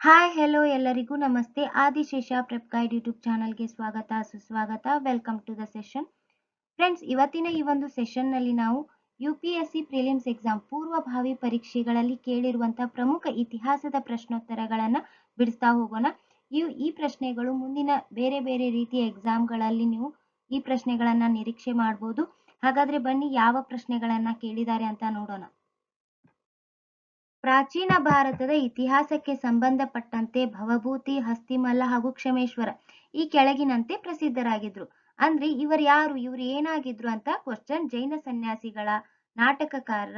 Hi hello ಎಲ್ಲರಿಗೂ. ನಮಸ್ತೆ. Adishesha prep guide YouTube ಚಾನಲ್ಗೆ ಸ್ವಾಗತ, ಸುಸ್ವಾಗತ. Welcome to the session friends ಇವತ್ತಿನ ಈ ಒಂದು ಸೆಷನ್ನಲ್ಲಿ ನಾವು U P S C prelims exam ಪೂರ್ವಭಾವಿ ಪರೀಕ್ಷೆಗಳಲ್ಲಿ ಕೇಳಿರುವಂತಹ ಪ್ರಮುಖ ಇತಿಹಾಸದ ಪ್ರಶ್ನೋತ್ತರಗಳನ್ನು ಬಿಡಿಸ್ತಾ ಹೋಗೋಣ. ಇವು ಈ ಪ್ರಶ್ನೆಗಳು ಮುಂದಿನ ಬೇರೆ ಬೇರೆ ರೀತಿಯ ಎಕ್ಸಾಮ್ಗಳಲ್ಲಿ ನೀವು ಈ ಪ್ರಶ್ನೆಗಳನ್ನು ನಿರೀಕ್ಷೆ ಮಾಡ್ಬೋದು. ಹಾಗಾದ್ರೆ ಬನ್ನಿ ಯಾವ ಪ್ರಶ್ನೆಗಳನ್ನ ಕೇಳಿದ್ದಾರೆ ಅಂತ ನೋಡೋಣ. ಪ್ರಾಚೀನ ಭಾರತದ ಇತಿಹಾಸಕ್ಕೆ ಸಂಬಂಧಪಟ್ಟಂತೆ ಭವಭೂತಿ, ಹಸ್ತಿಮಲ್ಲ ಹಾಗೂ ಕ್ಷಮೇಶ್ವರ ಈ ಕೆಳಗಿನಂತೆ ಪ್ರಸಿದ್ಧರಾಗಿದ್ರು. ಅಂದ್ರೆ ಇವರು ಯಾರು? ಇವ್ರು ಏನಾಗಿದ್ರು ಅಂತ ಕ್ವಶನ್ ಜೈನ ಸನ್ಯಾಸಿಗಳ, ನಾಟಕಕಾರರ,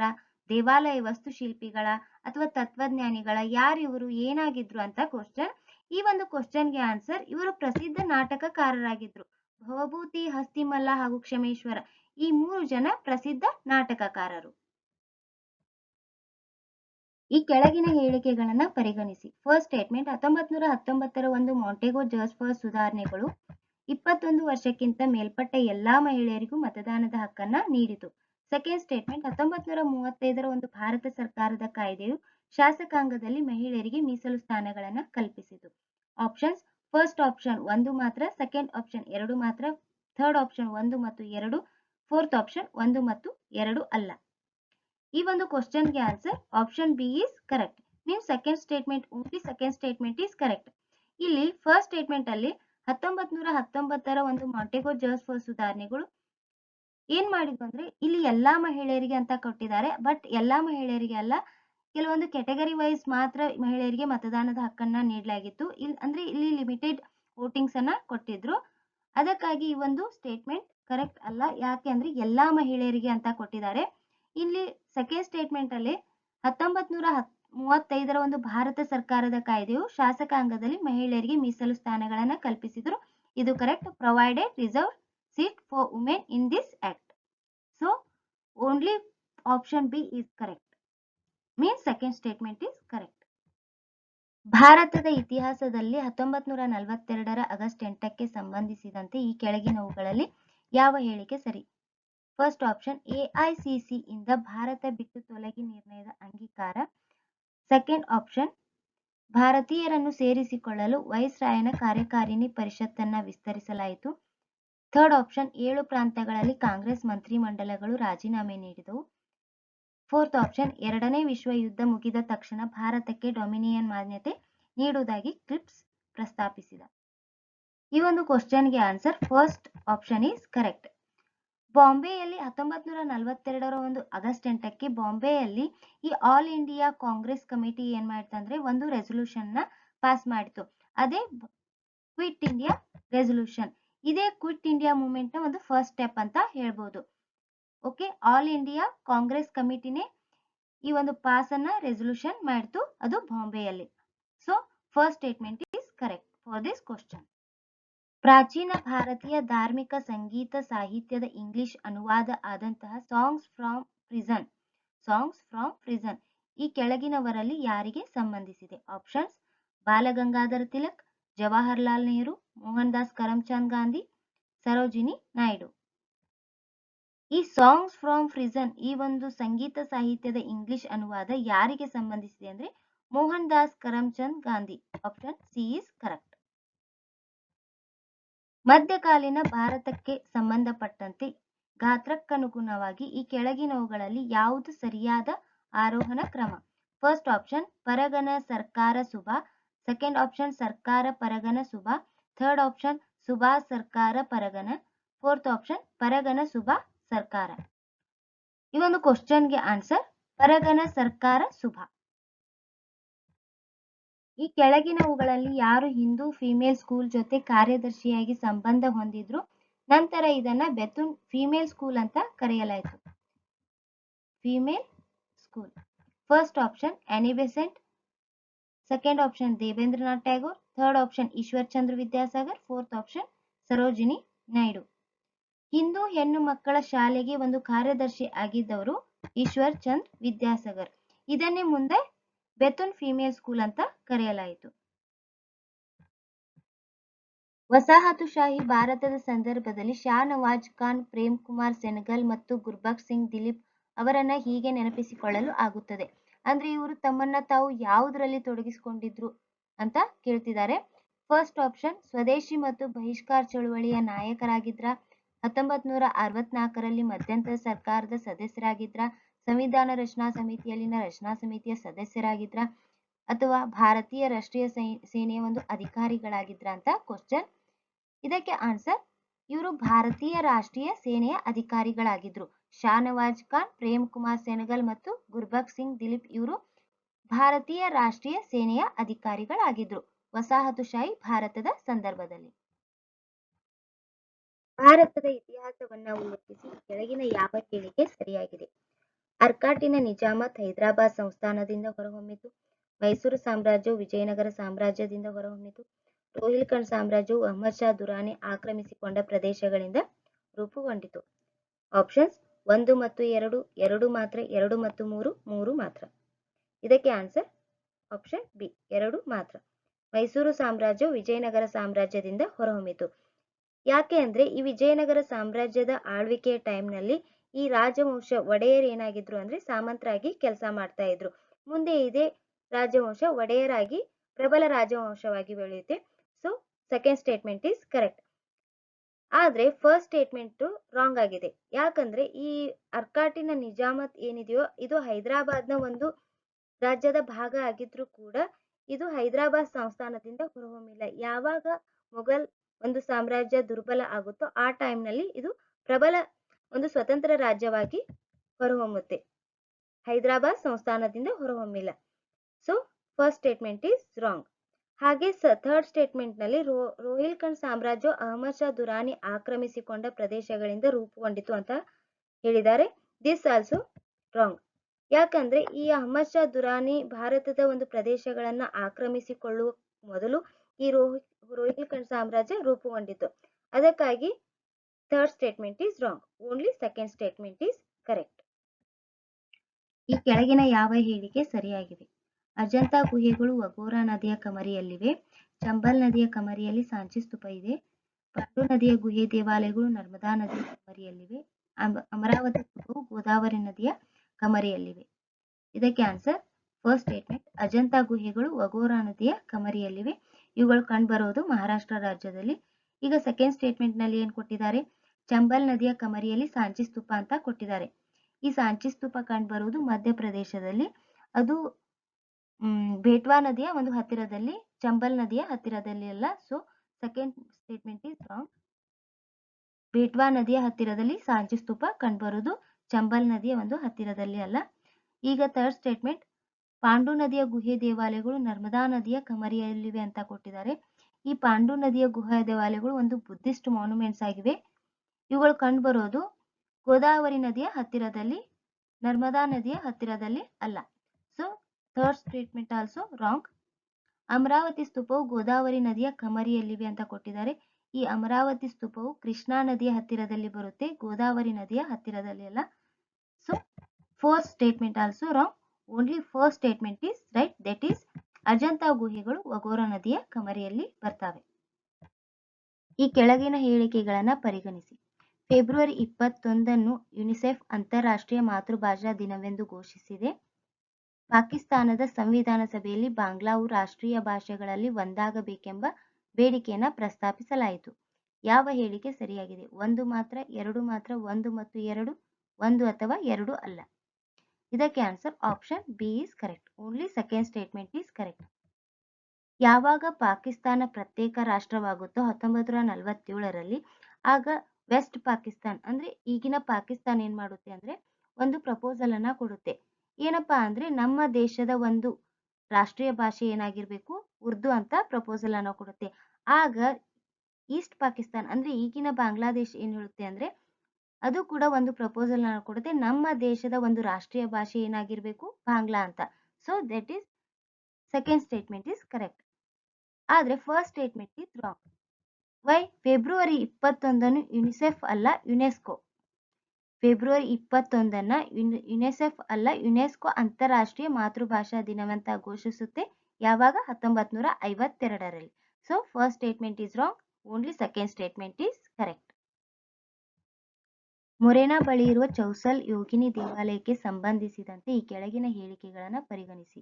ದೇವಾಲಯ ವಸ್ತುಶಿಲ್ಪಿಗಳ ಅಥವಾ ತತ್ವಜ್ಞಾನಿಗಳ ಯಾರು ಇವರು? ಏನಾಗಿದ್ರು ಅಂತ ಕ್ವಶನ್ ಈ ಒಂದು ಕ್ವಶನ್ಗೆ ಆನ್ಸರ್ ಇವರು ಪ್ರಸಿದ್ಧ ನಾಟಕಕಾರರಾಗಿದ್ರು. ಭವಭೂತಿ, ಹಸ್ತಿಮಲ್ಲ ಹಾಗೂ ಕ್ಷಮೇಶ್ವರ ಈ ಮೂರು ಜನ ಪ್ರಸಿದ್ಧ ನಾಟಕಕಾರರು. ಈ ಕೆಳಗಿನ ಹೇಳಿಕೆಗಳನ್ನ ಪರಿಗಣಿಸಿ. ಫಸ್ಟ್ ಸ್ಟೇಟ್ಮೆಂಟ್ ಹತ್ತೊಂಬತ್ ನೂರ ಹತ್ತೊಂಬತ್ತರ ಒಂದು ಮಾಂಟೆಗೋ ಜರ್ಸ್ಫರ್ ಸುಧಾರಣೆಗಳು ಇಪ್ಪತ್ತೊಂದು ವರ್ಷಕ್ಕಿಂತ ಮೇಲ್ಪಟ್ಟ ಎಲ್ಲಾ ಮಹಿಳೆಯರಿಗೂ ಮತದಾನದ ಹಕ್ಕನ್ನ ನೀಡಿತು. ಸೆಕೆಂಡ್ ಸ್ಟೇಟ್ಮೆಂಟ್ ಹತ್ತೊಂಬತ್ ನೂರ ಮೂವತ್ತೈದರ ಒಂದು ಭಾರತ ಸರ್ಕಾರದ ಕಾಯ್ದೆಯು ಶಾಸಕಾಂಗದಲ್ಲಿ ಮಹಿಳೆಯರಿಗೆ ಮೀಸಲು ಸ್ಥಾನಗಳನ್ನ ಕಲ್ಪಿಸಿತು. ಆಪ್ಷನ್ಸ್ ಫಸ್ಟ್ ಆಪ್ಷನ್ ಒಂದು ಮಾತ್ರ ಸೆಕೆಂಡ್ ಆಪ್ಷನ್ ಎರಡು ಮಾತ್ರ ಥರ್ಡ್ ಆಪ್ಷನ್ ಒಂದು ಮತ್ತು ಎರಡು ಫೋರ್ತ್ ಆಪ್ಷನ್ ಒಂದು ಮತ್ತು ಎರಡು ಅಲ್ಲ. ಈ ಒಂದು ಕ್ವಶನ್ಗೆ answer option B is correct means second statement only second statement is correct ಇಲ್ಲಿ ಫಸ್ಟ್ ಸ್ಟೇಟ್ಮೆಂಟ್ ಅಲ್ಲಿ ಹತ್ತೊಂಬತ್ ನೂರ ಹತ್ತೊಂಬತ್ತರ ಒಂದು ಮಾಂಟೆಗೋ ಜರ್ಸ್ಫರ್ ಸುಧಾರಣೆಗಳು ಏನ್ ಮಾಡಿದ್ರು ಅಂದ್ರೆ ಇಲ್ಲಿ ಎಲ್ಲಾ ಮಹಿಳೆಯರಿಗೆ ಅಂತ ಕೊಟ್ಟಿದ್ದಾರೆ. ಬಟ್ ಎಲ್ಲಾ ಮಹಿಳೆಯರಿಗೆ ಅಲ್ಲ, ಕೆಲವೊಂದು ಕೆಟಗರಿ ವೈಸ್ ಮಾತ್ರ ಮಹಿಳೆಯರಿಗೆ ಮತದಾನದ ಹಕ್ಕನ್ನ ನೀಡಲಾಗಿತ್ತು. ಇಲ್ ಅಂದ್ರೆ ಇಲ್ಲಿ ಲಿಮಿಟೆಡ್ ವೋಟಿಂಗ್ಸ್ ಅನ್ನ ಕೊಟ್ಟಿದ್ರು. ಅದಕ್ಕಾಗಿ ಈ ಒಂದು ಸ್ಟೇಟ್ಮೆಂಟ್ ಕರೆಕ್ಟ್ ಅಲ್ಲ. ಯಾಕೆ ಅಂದ್ರೆ ಎಲ್ಲಾ ಮಹಿಳೆಯರಿಗೆ ಅಂತ ಕೊಟ್ಟಿದ್ದಾರೆ. ಇಲ್ಲಿ ಸೆಕೆಂಡ್ ಸ್ಟೇಟ್ಮೆಂಟ್ ಅಲ್ಲಿ ಹತ್ತೊಂಬತ್ ನೂರ ಮೂವತ್ತೈದರ ಒಂದು ಭಾರತ ಸರ್ಕಾರದ ಕಾಯ್ದೆಯು ಶಾಸಕಾಂಗದಲ್ಲಿ ಮಹಿಳೆಯರಿಗೆ ಮೀಸಲು ಸ್ಥಾನಗಳನ್ನು ಕಲ್ಪಿಸಿದ್ರು. ಇದು correct provided reserve seat for women in this act so only option B is correct means second statement is correct ಭಾರತದ ಇತಿಹಾಸದಲ್ಲಿ ಹತ್ತೊಂಬತ್ ನೂರ ನಲವತ್ತೆರಡರ ಆಗಸ್ಟ್ ಎಂಟಕ್ಕೆ ಸಂಬಂಧಿಸಿದಂತೆ ಈ ಕೆಳಗಿನವುಗಳಲ್ಲಿ ಯಾವ ಹೇಳಿಕೆ ಸರಿ? ಫಸ್ಟ್ ಆಪ್ಷನ್ ಎಐಸಿಸಿ ಇಂದ ಭಾರತ ಬಿಟ್ಟು ತೊಲಗಿ ನಿರ್ಣಯದ ಅಂಗೀಕಾರ. ಸೆಕೆಂಡ್ ಆಪ್ಷನ್ ಭಾರತೀಯರನ್ನು ಸೇರಿಸಿಕೊಳ್ಳಲು ವೈಸ್ರಾಯನ ಕಾರ್ಯಕಾರಿಣಿ ಪರಿಷತ್ತನ್ನ ವಿಸ್ತರಿಸಲಾಯಿತು. ಥರ್ಡ್ ಆಪ್ಷನ್ ಏಳು ಪ್ರಾಂತಗಳಲ್ಲಿ ಕಾಂಗ್ರೆಸ್ ಮಂತ್ರಿಮಂಡಲಗಳು ರಾಜೀನಾಮೆ ನೀಡಿದವು. ಫೋರ್ತ್ ಆಪ್ಷನ್ ಎರಡನೇ ವಿಶ್ವ ಯುದ್ಧ ಮುಗಿದ ತಕ್ಷಣ ಭಾರತಕ್ಕೆ ಡೊಮಿನಿಯನ್ ಮಾನ್ಯತೆ ನೀಡುವುದಾಗಿ ಕ್ಲಿಪ್ಸ್ ಪ್ರಸ್ತಾಪಿಸಿದ. ಈ ಒಂದು ಕ್ವಶನ್ಗೆ answer first option is correct ಬಾಂಬೆಯಲ್ಲಿ ಹತ್ತೊಂಬತ್ ನೂರ ನಲವತ್ತೆರಡರ ಒಂದು ಆಗಸ್ಟ್ ಎಂಟಕ್ಕೆ ಬಾಂಬೆಯಲ್ಲಿ ಈ ಆಲ್ ಇಂಡಿಯಾ ಕಾಂಗ್ರೆಸ್ ಕಮಿಟಿ ಏನ್ ಮಾಡ್ತಂದ್ರೆ ಒಂದು ರೆಸೊಲ್ಯೂಷನ್ನ ಪಾಸ್ ಮಾಡಿತು. ಅದೇ ಕ್ವಿಟ್ ಇಂಡಿಯಾ ರೆಸೊಲ್ಯೂಷನ್ ಇದೇ ಕ್ವಿಟ್ ಇಂಡಿಯಾ ಮೂವ್ಮೆಂಟ್ನ ಒಂದು ಫಸ್ಟ್ ಸ್ಟೆಪ್ ಅಂತ ಹೇಳ್ಬೋದು. ಓಕೆ ಆಲ್ ಇಂಡಿಯಾ ಕಾಂಗ್ರೆಸ್ ಕಮಿಟಿನೇ ಈ ಒಂದು ಪಾಸ್ ಅನ್ನ ರೆಸೊಲ್ಯೂಷನ್ ಮಾಡಿತು ಅದು ಬಾಂಬೆಯಲ್ಲಿ. So first statement is correct for this question ಪ್ರಾಚೀನ ಭಾರತೀಯ ಧಾರ್ಮಿಕ ಸಂಗೀತ ಸಾಹಿತ್ಯದ ಇಂಗ್ಲಿಷ್ ಅನುವಾದ ಆದಂತಹ songs from prison songs from prison ಈ ಕೆಳಗಿನವರಲ್ಲಿ ಯಾರಿಗೆ ಸಂಬಂಧಿಸಿದೆ? ಆಪ್ಷನ್ಸ್ ಬಾಲಗಂಗಾಧರ ತಿಲಕ್, ಜವಾಹರ್ಲಾಲ್ ನೆಹರು ಮೋಹನ್ ದಾಸ್ ಕರಮ್ಚಂದ್ ಗಾಂಧಿ, ಸರೋಜಿನಿ ನಾಯ್ಡು. ಈ ಸಾಂಗ್ಸ್ ಫ್ರಾಮ್ ಫ್ರಿಸನ್ ಈ ಒಂದು ಸಂಗೀತ ಸಾಹಿತ್ಯದ ಇಂಗ್ಲಿಷ್ ಅನುವಾದ ಯಾರಿಗೆ ಸಂಬಂಧಿಸಿದೆ ಅಂದ್ರೆ Mohan Das Karamchand Gandhi. Option C is correct ಮಧ್ಯಕಾಲೀನ ಭಾರತಕ್ಕೆ ಸಂಬಂಧಪಟ್ಟಂತೆ ಗಾತ್ರಕ್ಕನುಗುಣವಾಗಿ ಈ ಕೆಳಗಿನವುಗಳಲ್ಲಿ ಯಾವುದು ಸರಿಯಾದ ಆರೋಹಣ ಕ್ರಮ? ಫಸ್ಟ್ ಆಪ್ಷನ್ ಪರಗನ ಸರ್ಕಾರ ಸುಭಾ. ಸೆಕೆಂಡ್ ಆಪ್ಷನ್ ಸರ್ಕಾರ ಪರಗನ ಸುಭಾ. ಥರ್ಡ್ ಆಪ್ಷನ್ ಸುಭಾ ಸರ್ಕಾರ ಪರಗನ ಫೋರ್ತ್ ಆಪ್ಷನ್ ಪರಗನ ಸುಭಾ ಸರ್ಕಾರ. ಈ ಒಂದು ಕ್ವಶನ್ಗೆ ಆನ್ಸರ್ ಪರಗನ ಸರ್ಕಾರ ಸುಭಾ. ಈ ಕೆಳಗಿನವುಗಳಲ್ಲಿ ಯಾರು ಹಿಂದೂ ಫಿಮೇಲ್ ಸ್ಕೂಲ್ ಜೊತೆ ಕಾರ್ಯದರ್ಶಿಯಾಗಿ ಸಂಬಂಧ ಹೊಂದಿದ್ರು? ನಂತರ ಇದನ್ನ ಬೆತುನ್ ಫಿಮೇಲ್ ಸ್ಕೂಲ್ ಅಂತ ಕರೆಯಲಾಯಿತು. Female school first option Annie Besant second option Debendranath Tagore third option Ishwar Chandra Vidyasagar fourth option Sarojini Naidu Hindu ಹೆಣ್ಣು ಮಕ್ಕಳ ಶಾಲೆಗೆ ಒಂದು ಕಾರ್ಯದರ್ಶಿ ಆಗಿದ್ದವರು ಈಶ್ವರ್ ಚಂದ್ರ ವಿದ್ಯಾಸಾಗರ್. ಇದನ್ನೇ ಮುಂದೆ ಬೆತುನ್ ಫಿಮೇಲ್ ಸ್ಕೂಲ್ ಅಂತ ಕರೆಯಲಾಯಿತು. ವಸಾಹತುಶಾಹಿ ಭಾರತದ ಸಂದರ್ಭದಲ್ಲಿ ಶಾ ನವಾಜ್ ಖಾನ್, ಪ್ರೇಮ್ ಕುಮಾರ್ ಸೆನೆಗಲ್ ಮತ್ತು ಗುರ್ಬಾಗ್ ಸಿಂಗ್ ದಿಲೀಪ್ ಅವರನ್ನ ಹೀಗೆ ನೆನಪಿಸಿಕೊಳ್ಳಲು ಆಗುತ್ತದೆ. ಅಂದ್ರೆ ಇವರು ತಮ್ಮನ್ನ ತಾವು ಯಾವುದರಲ್ಲಿ ತೊಡಗಿಸಿಕೊಂಡಿದ್ರು ಅಂತ ಕೇಳ್ತಿದ್ದಾರೆ. ಫಸ್ಟ್ ಆಪ್ಷನ್, ಸ್ವದೇಶಿ ಮತ್ತು ಬಹಿಷ್ಕಾರ ಚಳುವಳಿಯ ನಾಯಕರಾಗಿದ್ರ. ಹತ್ತೊಂಬತ್ ನೂರ ಅರವತ್ನಾಲ್ಕರಲ್ಲಿ ಮಧ್ಯಂತರ ಸರ್ಕಾರದ ಸದಸ್ಯರಾಗಿದ್ರ. ಸಂವಿಧಾನ ರಚನಾ ಸಮಿತಿಯಲ್ಲಿನ ರಚನಾ ಸಮಿತಿಯ ಸದಸ್ಯರಾಗಿದ್ರ ಅಥವಾ ಭಾರತೀಯ ರಾಷ್ಟ್ರೀಯ ಸೇನೆಯ ಒಂದು ಅಧಿಕಾರಿಗಳಾಗಿದ್ರ ಅಂತ ಕ್ವಶನ್ ಇದಕ್ಕೆ ಆನ್ಸರ್ ಇವರು ಭಾರತೀಯ ರಾಷ್ಟ್ರೀಯ ಸೇನೆಯ ಅಧಿಕಾರಿಗಳಾಗಿದ್ರು. ಶಾನವಾಜ್ ಖಾನ್, ಪ್ರೇಮ್ ಕುಮಾರ್ ಸೆನಗಲ್ ಮತ್ತು ಗುರ್ಬಕ್ ಸಿಂಗ್ ದಿಲೀಪ್ ಇವರು ಭಾರತೀಯ ರಾಷ್ಟ್ರೀಯ ಸೇನೆಯ ಅಧಿಕಾರಿಗಳಾಗಿದ್ರು. ವಸಾಹತುಶಾಹಿ ಭಾರತದ ಸಂದರ್ಭದಲ್ಲಿ. ಭಾರತದ ಇತಿಹಾಸವನ್ನ ಉಲ್ಲೇಖಿಸಿ ಕೆಳಗಿನ ಯಾವ ಹೇಳಿಕೆ ಸರಿಯಾಗಿದೆ? ಅರ್ಕಾಟಿನ ನಿಜಾಮತ್ ಹೈದರಾಬಾದ್ ಸಂಸ್ಥಾನದಿಂದ ಹೊರಹೊಮ್ಮಿತು. ಮೈಸೂರು ಸಾಮ್ರಾಜ್ಯವು ವಿಜಯನಗರ ಸಾಮ್ರಾಜ್ಯದಿಂದ ಹೊರಹೊಮ್ಮಿತು. ರೋಹಿಲ್ಖಂಡ್ ಸಾಮ್ರಾಜ್ಯವು ಅಹ್ಮದ್ ಶಾ ದುರಾನಿ ಆಕ್ರಮಿಸಿಕೊಂಡ ಪ್ರದೇಶಗಳಿಂದ ರೂಪುಗೊಂಡಿತು. ಆಪ್ಷನ್ಸ್ ಒಂದು ಮತ್ತು ಎರಡು ಎರಡು ಮಾತ್ರ, ಎರಡು ಮತ್ತು ಮೂರು ಮೂರು ಮಾತ್ರ. ಇದಕ್ಕೆ ಆನ್ಸರ್ ಆಪ್ಷನ್ ಬಿ, ಎರಡು ಮಾತ್ರ. ಮೈಸೂರು ಸಾಮ್ರಾಜ್ಯವು ವಿಜಯನಗರ ಸಾಮ್ರಾಜ್ಯದಿಂದ ಹೊರಹೊಮ್ಮಿತು. ಯಾಕೆ ಅಂದ್ರೆ ಈ ವಿಜಯನಗರ ಸಾಮ್ರಾಜ್ಯದ ಆಳ್ವಿಕೆಯ ಟೈಮ್ನಲ್ಲಿ ಈ ರಾಜವಂಶ ಒಡೆಯರ್ ಏನಾಗಿದ್ರು ಅಂದ್ರೆ ಸಾಮಂತರಾಗಿ ಕೆಲಸ ಮಾಡ್ತಾ ಇದ್ರು. ಮುಂದೆ ಇದೆ ರಾಜವಂಶ ಒಡೆಯರಾಗಿ ಪ್ರಬಲ ರಾಜವಂಶವಾಗಿ ಬೆಳೆಯುತ್ತೆ. So second statement is correct ಆದ್ರೆ ಫಸ್ಟ್ ಸ್ಟೇಟ್ಮೆಂಟ್ ರಾಂಗ್ ಆಗಿದೆ. ಯಾಕಂದ್ರೆ ಈ ಅರ್ಕಾಟಿನ ನಿಜಾಮತ್ ಏನಿದೆಯೋ, ಇದು ಹೈದರಾಬಾದ್ನ ಒಂದು ರಾಜ್ಯದ ಭಾಗ ಆಗಿದ್ರು ಕೂಡ ಇದು ಹೈದರಾಬಾದ್ ಸಂಸ್ಥಾನದಿಂದ ಹೊರಹೊಮ್ಮಿಲ್ಲ. ಯಾವಾಗ ಮೊಘಲ್ ಒಂದು ಸಾಮ್ರಾಜ್ಯ ದುರ್ಬಲ ಆಗುತ್ತೋ ಆ ಟೈಮ್ನಲ್ಲಿ ಇದು ಪ್ರಬಲ ಒಂದು ಸ್ವತಂತ್ರ ರಾಜ್ಯವಾಗಿ ಹೊರಹೊಮ್ಮುತ್ತೆ. ಹೈದರಾಬಾದ್ ಸಂಸ್ಥಾನದಿಂದ ಹೊರಹೊಮ್ಮಿಲ್ಲ. So first statement is wrong ಹಾಗೆ ಥರ್ಡ್ ಸ್ಟೇಟ್ಮೆಂಟ್ನಲ್ಲಿ ರೋ ರೋಹಿಲ್ಖಂಡ್ ಸಾಮ್ರಾಜ್ಯ ಅಹಮದ್ ಶಾ ದುರಾನಿ ಆಕ್ರಮಿಸಿಕೊಂಡ ಪ್ರದೇಶಗಳಿಂದ ರೂಪುಗೊಂಡಿತು ಅಂತ ಹೇಳಿದ್ದಾರೆ. ದಿಸ್ ಆಲ್ಸೋ ರಾಂಗ್ ಯಾಕಂದ್ರೆ ಈ ಅಹಮದ್ ಶಾ ದುರಾನಿ ಭಾರತದ ಒಂದು ಪ್ರದೇಶಗಳನ್ನ ಆಕ್ರಮಿಸಿಕೊಳ್ಳುವ ಮೊದಲು ಈ ರೋಹಿ ರೋಹಿಲ್ಖಂಡ್ ಸಾಮ್ರಾಜ್ಯ ರೂಪುಗೊಂಡಿತು ಅದಕ್ಕಾಗಿ third statement is wrong only second statement is correct ಈ ಕೆಳಗಿನ ಯಾವ ಹೇಳಿಕೆ ಸರಿಯಾಗಿದೆ? ಅಜಂತಾ ಗುಹೆಗಳು ವಗೋರಾ ನದಿಯ ಕಮರಿಯಲ್ಲಿವೆ. ಚಂಬಲ್ ನದಿಯ ಕಮರಿಯಲ್ಲಿ ಸಾಂಚಿ ಸ್ತೂಪ ಇದೆ. ಪಟ್ಟು ನದಿಯ ಗುಹೆ ದೇವಾಲಯಗಳು ನರ್ಮದಾ ನದಿಯ ಕಮರಿಯಲ್ಲಿವೆ. ಅಮ- ಅಮರಾವತಿ ಸ್ತೂಪವು ಗೋದಾವರಿ ನದಿಯ ಕಮರಿಯಲ್ಲಿವೆ. ಇದಕ್ಕೆ ಆನ್ಸರ್ ಫಸ್ಟ್ ಸ್ಟೇಟ್ಮೆಂಟ್ ಅಜಂತಾ ಗುಹೆಗಳು ವಗೋರಾ ನದಿಯ ಕಮರಿಯಲ್ಲಿವೆ. ಇವುಗಳು ಕಂಡುಬರೋದು ಮಹಾರಾಷ್ಟ್ರ ರಾಜ್ಯದಲ್ಲಿ. ಈಗ ಸೆಕೆಂಡ್ ಸ್ಟೇಟ್ಮೆಂಟ್ನಲ್ಲಿ ಏನ್ ಕೊಟ್ಟಿದ್ದಾರೆ? ಚಂಬಲ್ ನದಿಯ ಕಮರಿಯಲ್ಲಿ ಸಾಂಚಿ ಸ್ತೂಪ ಅಂತ ಕೊಟ್ಟಿದ್ದಾರೆ. ಈ ಸಾಂಚಿ ಸ್ತೂಪ ಕಂಡುಬರುವುದು ಮಧ್ಯಪ್ರದೇಶದಲ್ಲಿ ಅದು, ಹ್ಮ್, ಬೇಟ್ವಾ ನದಿಯ ಒಂದು ಹತ್ತಿರದಲ್ಲಿ, ಚಂಬಲ್ ನದಿಯ ಹತ್ತಿರದಲ್ಲಿ ಅಲ್ಲ so second statement is wrong Betwa ನದಿಯ ಹತ್ತಿರದಲ್ಲಿ ಸಾಂಚಿ ಸ್ತೂಪ ಕಂಡುಬರುವುದು ಚಂಬಲ್ ನದಿಯ ಒಂದು ಹತ್ತಿರದಲ್ಲಿ ಅಲ್ಲ. ಈಗ ಥರ್ಡ್ ಸ್ಟೇಟ್ಮೆಂಟ್ ಪಾಂಡು ನದಿಯ ಗುಹೆ ದೇವಾಲಯಗಳು ನರ್ಮದಾ ನದಿಯ ಕಮರಿಯಲ್ಲಿವೆ ಅಂತ ಕೊಟ್ಟಿದ್ದಾರೆ. ಈ ಪಾಂಡು ನದಿಯ ಗುಹೆ ದೇವಾಲಯಗಳು ಒಂದು ಬುದ್ಧಿಸ್ಟ್ ಮಾನ್ಯುಮೆಂಟ್ಸ್ ಆಗಿವೆ. ಇವುಗಳು ಕಂಡುಬರೋದು ಗೋದಾವರಿ ನದಿಯ ಹತ್ತಿರದಲ್ಲಿ, ನರ್ಮದಾ ನದಿಯ ಹತ್ತಿರದಲ್ಲಿ ಅಲ್ಲ. So third statement also wrong Amaravati ಸ್ತೂಪವು Godavari ನದಿಯ ಕಮರಿಯಲ್ಲಿವೆ ಅಂತ ಕೊಟ್ಟಿದ್ದಾರೆ. ಈ ಅಮರಾವತಿ ಸ್ತೂಪವು ಕೃಷ್ಣಾ ನದಿಯ ಹತ್ತಿರದಲ್ಲಿ ಬರುತ್ತೆ, ಗೋದಾವರಿ ನದಿಯ ಹತ್ತಿರದಲ್ಲಿ ಅಲ್ಲ. So fourth statement also wrong only first statement is right that is Ajanta ಗುಹೆಗಳು ವಗೋರ ನದಿಯ ಕಮರಿಯಲ್ಲಿ ಬರ್ತವೆ. ಈ ಕೆಳಗಿನ ಹೇಳಿಕೆಗಳನ್ನ ಪರಿಗಣಿಸಿ. ಫೆಬ್ರವರಿ ಇಪ್ಪತ್ತೊಂದನ್ನು ಯುನಿಸೆಫ್ ಅಂತಾರಾಷ್ಟ್ರೀಯ ಮಾತೃಭಾಷಾ ದಿನವೆಂದು ಘೋಷಿಸಿದೆ. ಪಾಕಿಸ್ತಾನದ ಸಂವಿಧಾನ ಸಭೆಯಲ್ಲಿ ಬಾಂಗ್ಲಾವು ರಾಷ್ಟ್ರೀಯ ಭಾಷೆಗಳಲ್ಲಿ ಒಂದಾಗಬೇಕೆಂಬ ಬೇಡಿಕೆಯನ್ನ ಪ್ರಸ್ತಾಪಿಸಲಾಯಿತು. ಯಾವ ಹೇಳಿಕೆ ಸರಿಯಾಗಿದೆ? ಒಂದು ಮಾತ್ರ, ಎರಡು ಮಾತ್ರ, ಒಂದು ಮತ್ತು ಎರಡು, ಒಂದು ಅಥವಾ ಎರಡು ಅಲ್ಲ. ಇದಕ್ಕೆ answer option B is correct. Only second statement is correct. ಯಾವಾಗ ಪಾಕಿಸ್ತಾನ ಪ್ರತ್ಯೇಕ ರಾಷ್ಟ್ರವಾಗುತ್ತೋ ಹತ್ತೊಂಬತ್ತು ನೂರ ನಲವತ್ತೇಳರಲ್ಲಿ, ಆಗ ವೆಸ್ಟ್ ಪಾಕಿಸ್ತಾನ್ ಅಂದ್ರೆ ಈಗಿನ ಪಾಕಿಸ್ತಾನ್ ಏನ್ ಮಾಡುತ್ತೆ ಅಂದ್ರೆ ಒಂದು ಪ್ರಪೋಸಲ್ ಅನ್ನ ಕೊಡುತ್ತೆ. ಏನಪ್ಪಾ ಅಂದ್ರೆ ನಮ್ಮ ದೇಶದ ಒಂದು ರಾಷ್ಟ್ರೀಯ ಭಾಷೆ ಏನಾಗಿರ್ಬೇಕು, ಉರ್ದು ಅಂತ ಪ್ರಪೋಸಲ್ ಅನ್ನ ಕೊಡುತ್ತೆ. ಆಗ ಈಸ್ಟ್ ಪಾಕಿಸ್ತಾನ್ ಅಂದ್ರೆ ಈಗಿನ ಬಾಂಗ್ಲಾದೇಶ್ ಏನ್ ಹೇಳುತ್ತೆ ಅಂದ್ರೆ ಅದು ಕೂಡ ಒಂದು ಪ್ರಪೋಸಲ್ ಅನ್ನ ಕೊಡುತ್ತೆ. ನಮ್ಮ ದೇಶದ ಒಂದು ರಾಷ್ಟ್ರೀಯ ಭಾಷೆ ಏನಾಗಿರ್ಬೇಕು, ಬಾಂಗ್ಲಾ ಅಂತ. So that is second statement is correct ಆದ್ರೆ first statement is wrong why February ಇಪ್ಪತ್ತೊಂದನ್ನು UNICEF ಅಲ್ಲ ಯುನೆಸ್ಕೋ. ಫೆಬ್ರವರಿ ಇಪ್ಪತ್ತೊಂದನ್ನು ಯುನ್- ಯುನೆಸೆಫ್ ಅಲ್ಲ ಯುನೆಸ್ಕೋ ಅಂತಾರಾಷ್ಟ್ರೀಯ ಮಾತೃಭಾಷಾ ದಿನವಂತ ಘೋಷಿಸುತ್ತೆ ಯಾವಾಗ? ಹತ್ತೊಂಬತ್ತು ನೂರ ಐವತ್ತೆರಡರಲ್ಲಿ. So first statement is wrong only second statement is correct Morena ಬಳಿ ಇರುವ ಚೌಸಲ್ ಯೋಗಿನಿ ದೇವಾಲಯಕ್ಕೆ ಸಂಬಂಧಿಸಿದಂತೆ ಈ ಕೆಳಗಿನ ಹೇಳಿಕೆಗಳನ್ನು ಪರಿಗಣಿಸಿ.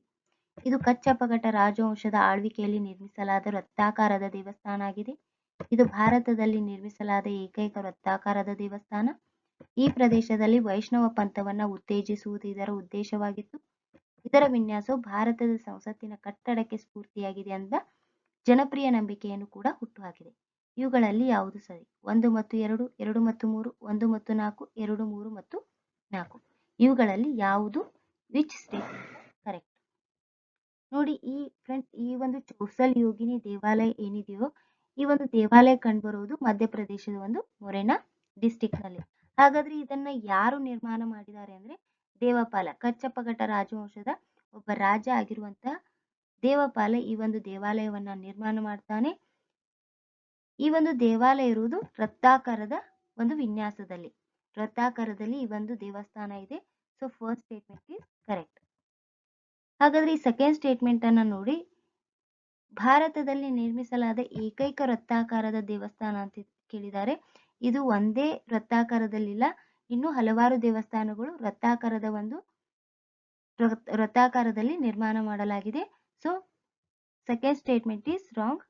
ಇದು ಕಚ್ಚಪಗಟ ರಾಜವಂಶದ ಆಳ್ವಿಕೆಯಲ್ಲಿ ನಿರ್ಮಿಸಲಾದ ವೃತ್ತಾಕಾರದ ದೇವಸ್ಥಾನ ಆಗಿದೆ. ಇದು ಭಾರತದಲ್ಲಿ ನಿರ್ಮಿಸಲಾದ ಏಕೈಕ ವೃತ್ತಾಕಾರದ ದೇವಸ್ಥಾನ. ಈ ಪ್ರದೇಶದಲ್ಲಿ ವೈಷ್ಣವ ಪಂಥವನ್ನ ಉತ್ತೇಜಿಸುವುದು ಇದರ ಉದ್ದೇಶವಾಗಿತ್ತು. ಇದರ ವಿನ್ಯಾಸವು ಭಾರತದ ಸಂಸತ್ತಿನ ಕಟ್ಟಡಕ್ಕೆ ಸ್ಫೂರ್ತಿಯಾಗಿದೆ ಅಂತ ಜನಪ್ರಿಯ ನಂಬಿಕೆಯನ್ನು ಕೂಡ ಹುಟ್ಟುಹಾಕಿದೆ. ಇವುಗಳಲ್ಲಿ ಯಾವುದು ಸರಿ? ಒಂದು ಮತ್ತು ಎರಡು ಎರಡು ಮತ್ತು ಮೂರು, ಒಂದು ಮತ್ತು ನಾಲ್ಕು, ಎರಡು, ಮೂರು ಮತ್ತು ನಾಲ್ಕು. ಇವುಗಳಲ್ಲಿ ಯಾವುದು? Which state correct? ನೋಡಿ ಈ ಫ್ರೆಂಡ್ಸ್, ಈ ಒಂದು ಚೌಸಲ್ ಯೋಗಿನಿ ದೇವಾಲಯ ಏನಿದೆಯೋ ಈ ಒಂದು ದೇವಾಲಯ ಕಂಡುಬರುವುದು ಮಧ್ಯಪ್ರದೇಶದ ಒಂದು ಮೊರೆನಾ ಡಿಸ್ಟಿಕ್ನಲ್ಲಿ. ಹಾಗಾದ್ರೆ ಇದನ್ನ ಯಾರು ನಿರ್ಮಾಣ ಮಾಡಿದ್ದಾರೆ ಅಂದ್ರೆ ದೇವಪಾಲ ಕಚ್ಚಪಗಟ ರಾಜವಂಶದ ಒಬ್ಬ ರಾಜ ಆಗಿರುವಂತಹ ದೇವಪಾಲ ಈ ಒಂದು ದೇವಾಲಯವನ್ನ ನಿರ್ಮಾಣ ಮಾಡ್ತಾನೆ. ಈ ಒಂದು ದೇವಾಲಯ ಇರುವುದು ವೃತ್ತಾಕಾರದ ಒಂದು ವಿನ್ಯಾಸದಲ್ಲಿ. ವೃತ್ತಾಕಾರದಲ್ಲಿ ಈ ಒಂದು ದೇವಸ್ಥಾನ ಇದೆ. So first statement is correct ಹಾಗಾದ್ರೆ ಈ ಸೆಕೆಂಡ್ ಸ್ಟೇಟ್ಮೆಂಟ್ ಅನ್ನ ನೋಡಿ ಭಾರತದಲ್ಲಿ ನಿರ್ಮಿಸಲಾದ ಏಕೈಕ ವೃತ್ತಾಕಾರದ ದೇವಸ್ಥಾನ ಅಂತ ಕೇಳಿದ್ದಾರೆ ಇದು ಒಂದೇ ವೃತ್ತಾಕಾರದಲ್ಲಿಲ್ಲ, ಇನ್ನು ಹಲವಾರು ದೇವಸ್ಥಾನಗಳು ವೃತ್ತಾಕಾರದ ಒಂದು ವೃತ್- ವೃತ್ತಾಕಾರದಲ್ಲಿ ನಿರ್ಮಾಣ ಮಾಡಲಾಗಿದೆ. So second statement is wrong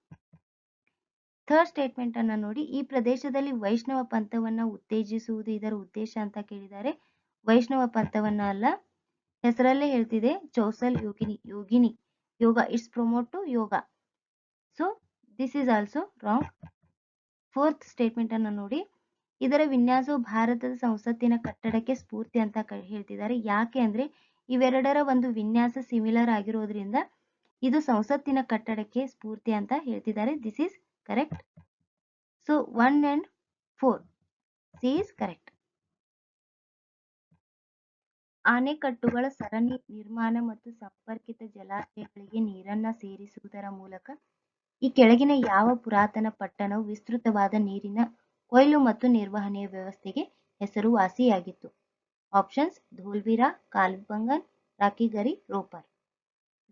third statement ಅನ್ನ ನೋಡಿ, ಈ ಪ್ರದೇಶದಲ್ಲಿ ವೈಷ್ಣವ ಪಂಥವನ್ನ ಉತ್ತೇಜಿಸುವುದು ಇದರ ಉದ್ದೇಶ ಅಂತ ಕೇಳಿದ್ದಾರೆ ವೈಷ್ಣವ ಪಂಥವನ್ನ ಅಲ್ಲ, ಹೆಸರಲ್ಲೇ ಹೇಳ್ತಿದೆ, Chausath Yogini Yogini. Yoga it's promote to yoga. So this is also wrong fourth statement ಅನ್ನು ನೋಡಿ. ಇದರ ವಿನ್ಯಾಸವು ಭಾರತದ ಸಂಸತ್ತಿನ ಕಟ್ಟಡಕ್ಕೆ ಸ್ಫೂರ್ತಿ ಅಂತ ಹೇಳ್ತಿದ್ದಾರೆ. ಯಾಕೆ ಅಂದ್ರೆ ಇವೆರಡರ ಒಂದು ವಿನ್ಯಾಸ ಸಿಮಿಲರ್ ಆಗಿರೋದ್ರಿಂದ ಇದು ಸಂಸತ್ತಿನ ಕಟ್ಟಡಕ್ಕೆ ಸ್ಫೂರ್ತಿ ಅಂತ ಹೇಳ್ತಿದ್ದಾರೆ. This is correct so one and four C is correct ಆಣೆಕಟ್ಟುಗಳ ಸರಣಿ ನಿರ್ಮಾಣ ಮತ್ತು ಸಂಪರ್ಕಿತ ಜಲಾಶಯಗಳಿಗೆ ನೀರನ್ನ ಸೇರಿಸುವುದರ ಮೂಲಕ ಈ ಕೆಳಗಿನ ಯಾವ ಪುರಾತನ ಪಟ್ಟಣವು ವಿಸ್ತೃತವಾದ ನೀರಿನ ಕೊಯ್ಲು ಮತ್ತು ನಿರ್ವಹಣೆಯ ವ್ಯವಸ್ಥೆಗೆ ಹೆಸರುವಾಸಿಯಾಗಿತ್ತು? ಆಪ್ಷನ್ಸ್ ಧೋಲ್ವಿರಾ, ಕಾಲ್ಬಂಗನ್, ರಾಕಿಗರಿ, ರೋಪರ್.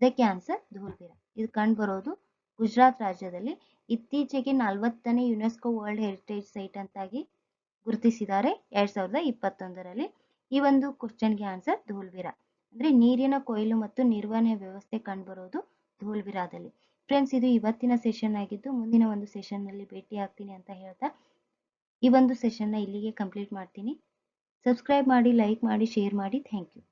ಇದಕ್ಕೆ ಆನ್ಸರ್ ಧೋಲ್ವಿರಾ. ಇದು ಕಂಡುಬರೋದು ಗುಜರಾತ್ ರಾಜ್ಯದಲ್ಲಿ. ಇತ್ತೀಚೆಗೆ ನಲವತ್ತನೇ ಯುನೆಸ್ಕೋ ವರ್ಲ್ಡ್ ಹೆರಿಟೇಜ್ ಸೈಟ್ ಅಂತಾಗಿ ಗುರುತಿಸಿದ್ದಾರೆ ಎರಡ್ ಸಾವಿರದ ಇಪ್ಪತ್ತೊಂದರಲ್ಲಿ. ಈ ಒಂದು ಕ್ವಶನ್ಗೆ ಆನ್ಸರ್ ಧೋಲ್ವಿರಾ. ಅಂದ್ರೆ ನೀರಿನ ಕೊಯ್ಲು ಮತ್ತು ನಿರ್ವಹಣೆ ವ್ಯವಸ್ಥೆ ಕಂಡುಬರೋದು ಧೋಲ್ವಿರಾದಲ್ಲಿ. ಫ್ರೆಂಡ್ಸ್ ಇದು ಇವತ್ತಿನ ಸೆಷನ್ ಆಗಿದ್ದು ಮುಂದಿನ ಒಂದು ಸೆಷನ್ನಲ್ಲಿ ಭೇಟಿ ಆಗ್ತೀನಿ ಅಂತ ಹೇಳ್ತಾ, ಈ ಒಂದು ಸೆಷನ್ನ ಇಲ್ಲಿಗೆ ಕಂಪ್ಲೀಟ್ ಮಾಡ್ತೀನಿ. ಸಬ್ಸ್ಕ್ರೈಬ್ ಮಾಡಿ ಲೈಕ್ ಮಾಡಿ ಶೇರ್ ಮಾಡಿ. Thank you